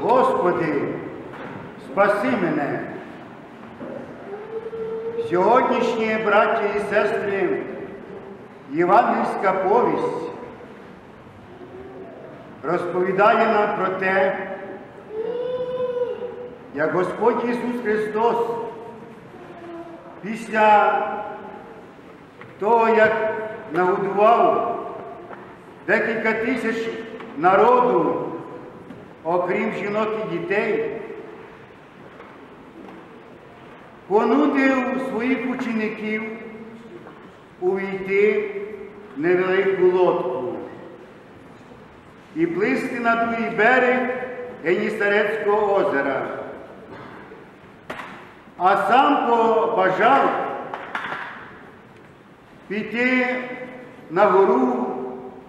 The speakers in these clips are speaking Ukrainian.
Господи, спаси мене. Сьогоднішні браття і сестри, євангельська повість розповідає нам про те, як Господь Ісус Христос після того, як нагодував декілька тисяч народу, окрім жінок і дітей, понудив своїх учеників увійти в невелику лодку і плисти на другий берег Генісарецького озера. А сам побажав піти на гору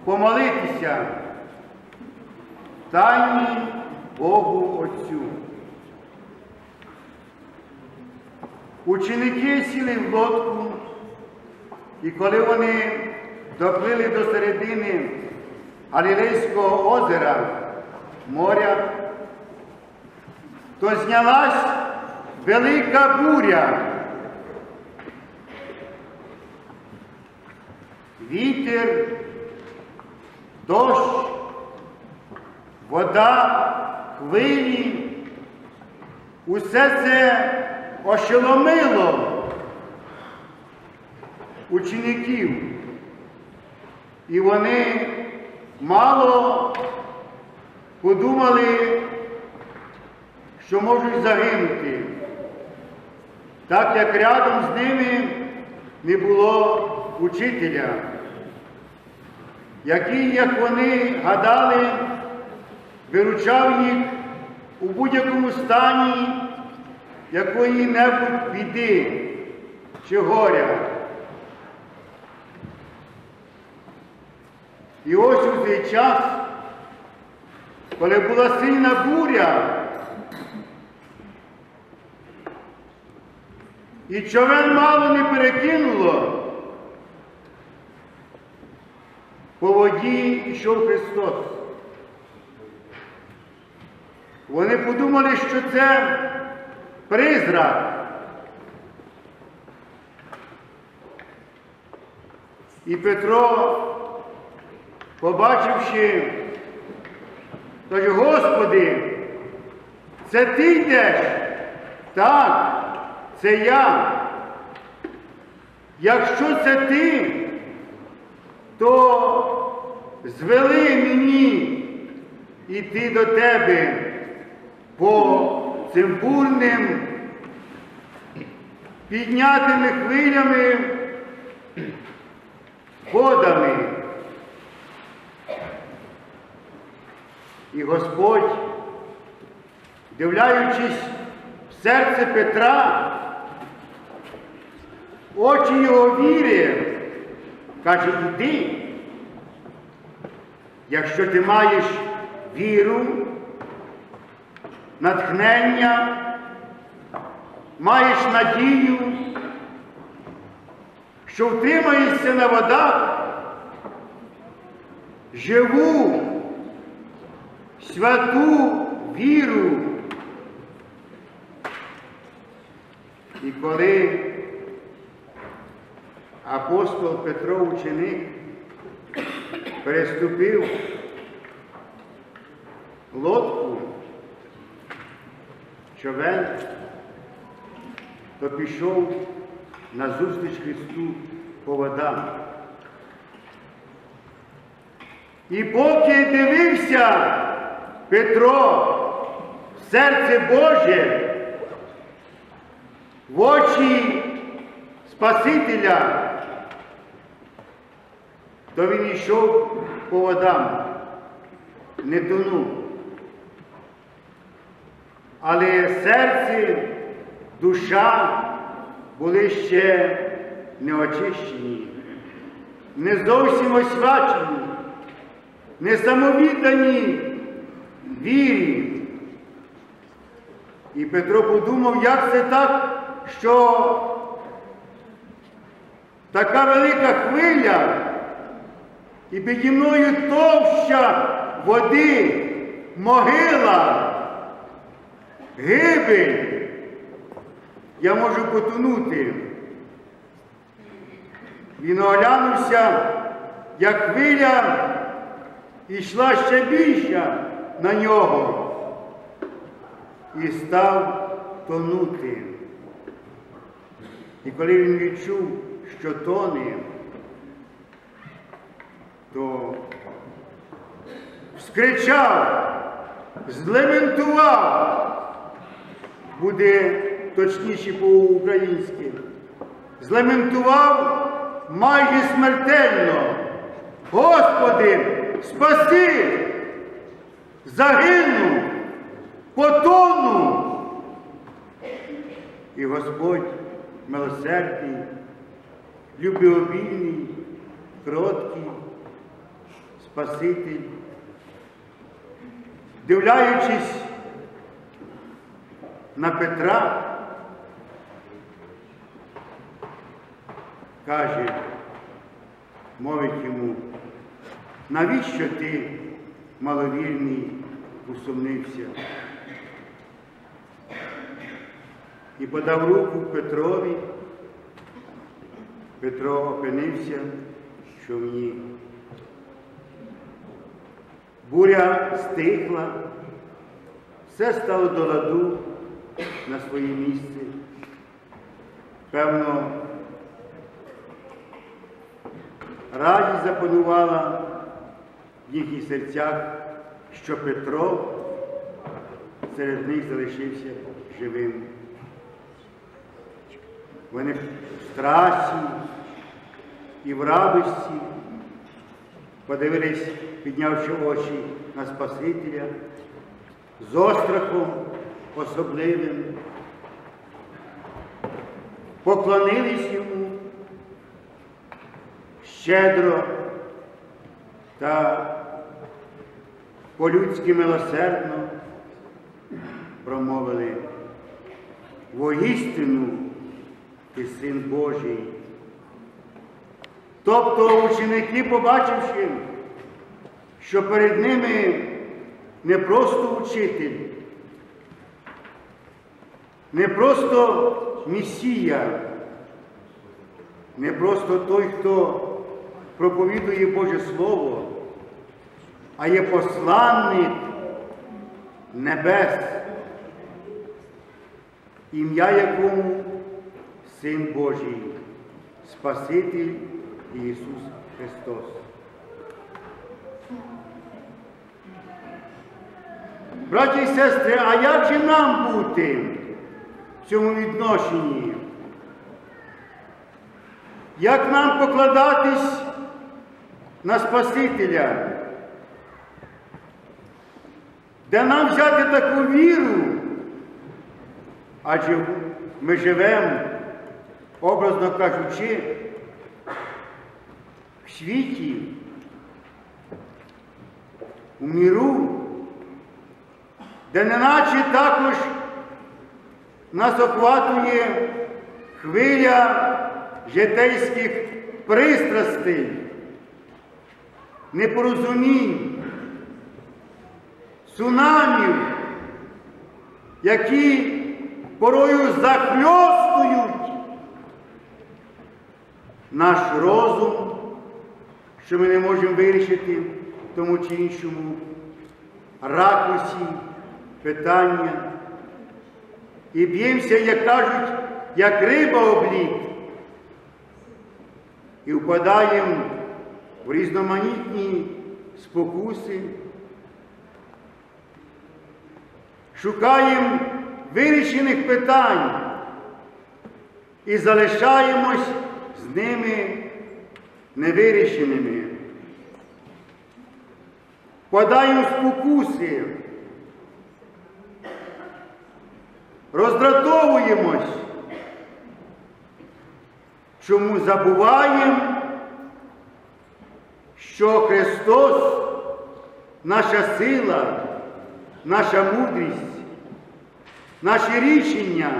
помолитися тайні Богу Отцю. Ученики сіли в лодку, і коли вони доплили до середини Галілейського озера, моря, то знялась велика буря. Вітер, дощ, вода, хвилі, усе це ошеломило учеників. І вони мало подумали, що можуть загинути, так як рядом з ними не було учителя, який, як вони гадали, виручав їх у будь-якому стані якої-небудь біди чи горя. І ось у цей час, коли була сильна буря, і човен мало не перекинуло, по воді йшов Христос. Вони подумали, що це призрак. І Петро, побачивши, каже, Господи, це ти йдеш? Так, це я. Якщо це ти, то звели мені іти до тебе по цим бурним, піднятими хвилями, водами. І Господь, дивляючись в серце Петра, очі його віри, каже, іди, якщо ти маєш віру, натхнення, маєш надію, що втримаєшся на водах, живу, святу віру. І коли апостол Петро ученик переступив лодку, човен, то пішов на зустріч Христу по водам. І поки дивився Петро в серце Боже, в очі Спасителя, то він йшов по водам, не тонув. Але серце, душа були ще не очищені, не зовсім освячені, не самовіддані вірі. І Петро подумав, як це так, що така велика хвиля і піді мною товща води, могила, гибель. Я можу потонути. Він оглянувся, як хвиля йшла ще більша на нього і став тонути. І коли він відчув, що тоне, то вскричав, злементував, буде точніше по-українськи, злементував майже смертельно. Господи, спаси, загину, потону. І Господь милосердний, любвеобільний, кроткий, Спаситель, дивляючись на Петра, каже, мовить йому, навіщо ти, маловірний, усумнився? І подав руку Петрові. Петро опинився в човні. Буря стихла, все стало до ладу на своє місце. Певно, радість запанувала в їхніх серцях, що Петро серед них залишився живим. Вони в страсі і в радості подивились, піднявши очі на Спасителя, з острахом особливим, поклонились йому щедро та по-людськи милосердно промовили воістину ти син Божий. Тобто ученики, побачивши, що перед ними не просто учитель, не просто Месія, не просто той, хто проповідує Боже Слово, а є посланник небес, ім'я якому Син Божий, Спаситель Ісус Христос. Браті і сестри, а як же нам бути в цьому відношенні? Як нам покладатись на Спасителя? Де нам взяти таку віру? Адже ми живемо, образно кажучи, світі, у міру, де неначе також нас охватує хвиля житейських пристрастей, непорозумінь, цунамів, які порою захльостують наш розум, що ми не можемо вирішити в тому чи іншому ракурсі питання. І б'ємося, як кажуть, як риба обліт. І впадаємо в різноманітні спокуси, шукаємо вирішених питань і залишаємось з ними невирішеними. Впадаємо в спокуси, роздратовуємось, чому забуваємо, що Христос наша сила, наша мудрість, наші рішення,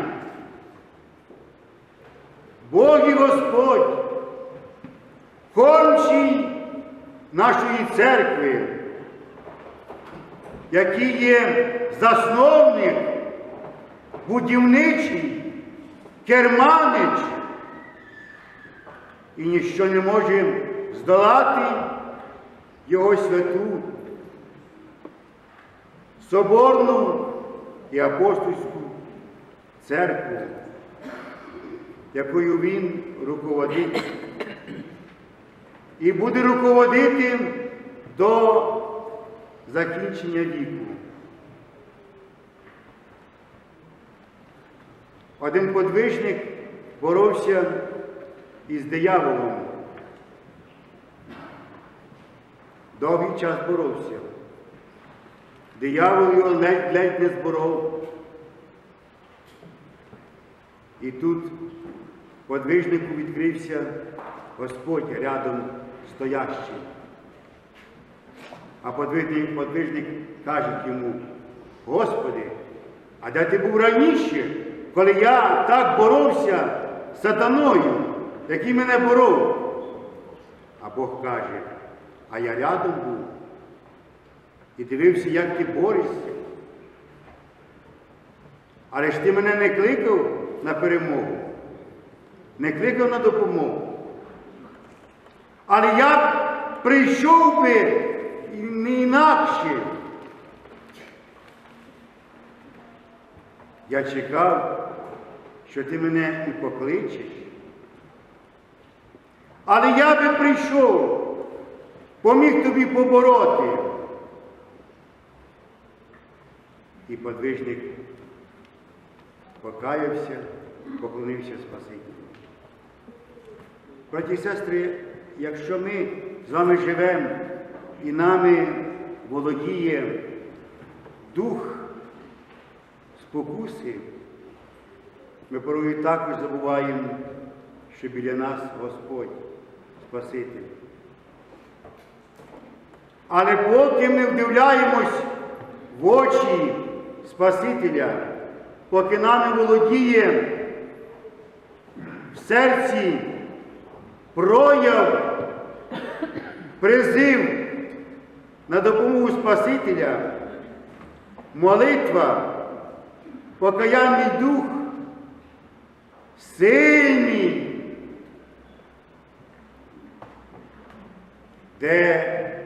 Бог і Господь, кормчий нашої церкви, який є засновник, будівничий, керманич, і ніщо не може здолати його святу, соборну і апостольську церкву, якою він руководить. І буде руководити до закінчення віку. Один подвижник боровся із дияволом. Довгий час боровся. Диявол його ледь-ледь не зборов. І тут подвижнику відкрився Господь рядом стоящий. А подвижник, подвижник каже йому, Господи, а де ти був раніше, коли я так боровся з сатаною, який мене боров? А Бог каже, а я рядом був і дивився, як ти борешся. Але ж ти мене не кликав на перемогу, не кликав на допомогу. Але я прийшов би не інакше. Я чекав, що ти мене і покличеш. Але я би прийшов, поміг тобі побороти. І подвижник покаявся, поклонився Спасителю. Браті і сестри, якщо ми з вами живемо і нами володіє дух спокуси, ми порою також забуваємо, що біля нас Господь Спаситель. Але поки ми вдивляємось в очі Спасителя, поки нами володіє в серці прояв, призив на допомогу Спасителя, молитва, покаянний дух, сильний, де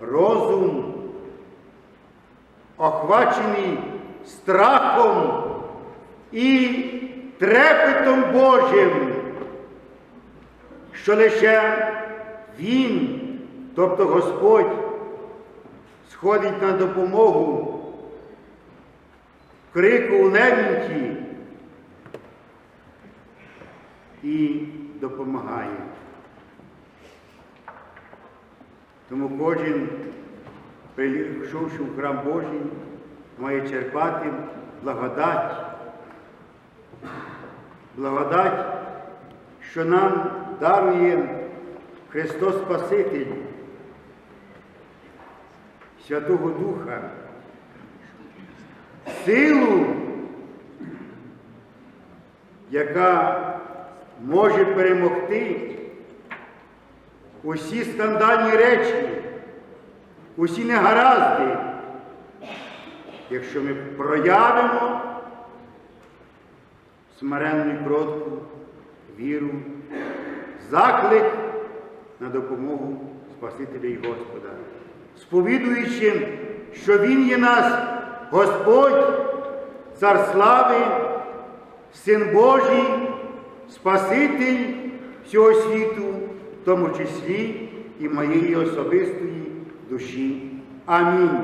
розум охвачений страхом і трепетом Божим, що лише Він, тобто Господь, сходить на допомогу крику у лемінті і допомагає. Тому кожен, прийшовши в храм Божий, має черпати благодать. Благодать, що нам дарує Христос Спаситель, Святого Духа, силу, яка може перемогти усі скандальні речі, усі негаразди, якщо ми проявимо смиренну і кротку віру, заклик на допомогу Спасителя і Господа, сповідуючи, що Він є нас Господь, Цар слави, Син Божий, Спаситель всього світу, в тому числі і моєї особистої душі. Амінь.